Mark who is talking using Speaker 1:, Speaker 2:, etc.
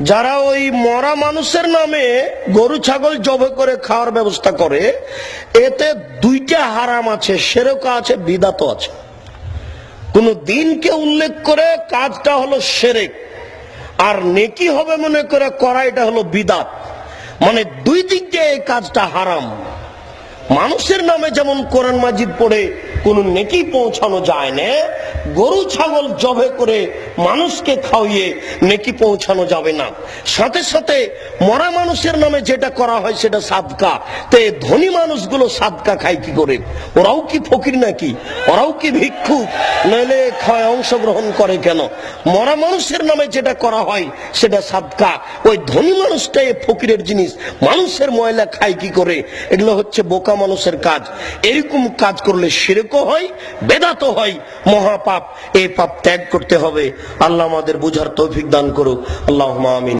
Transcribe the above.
Speaker 1: যারা ওই মরা মানুষের নামে গরু, ছাগল জবে করে খাওয়ার ব্যবস্থা করে, এতে দুইটা হারাম আছে সেরকম আছে বিদাত আছে। কোন দিনকে উল্লেখ করে কাজটা হলো সেরেক, আর নেকি হবে মনে করে করা এটা হলো বিদাত। মানে দুই দিক দিয়ে এই কাজটা হারাম। মানুষের নামে যেমন কোরআন মাজিদ পড়ে, কোন নেকি পৌঁছানো যায় না। গরু, ছাগল জবে করে মানুষকে খাওয়িয়ে নেকি পৌঁছানো যাবে না। সাথে সাথে মরা মানুষের নামে যেটা করা হয় সেটা সাদকা। তে ধনী মানুষগুলো সাদকা খায় কি করে? ওরাও কি ফকির নাকি? ওরাও কি ভিক্ষুক? নইলে খায় অংশগ্রহণ করে কেন? মরা মানুষের নামে যেটা করা হয় সেটা সাদকা। ওই ধনী মানুষটাই ফকিরের জিনিস। মানুষের ময়লা খায় কি করে? এগুলো হচ্ছে বোকা মানুষের কাজ। এরকম কাজ করলে সেরকম হয় বেদাত হয়। মহাপাপ, এই পাপ ত্যাগ করতে হবে। আল্লাহ আমাদের বুঝার তৌফিক দান করুক। আল্লাহ আমিন।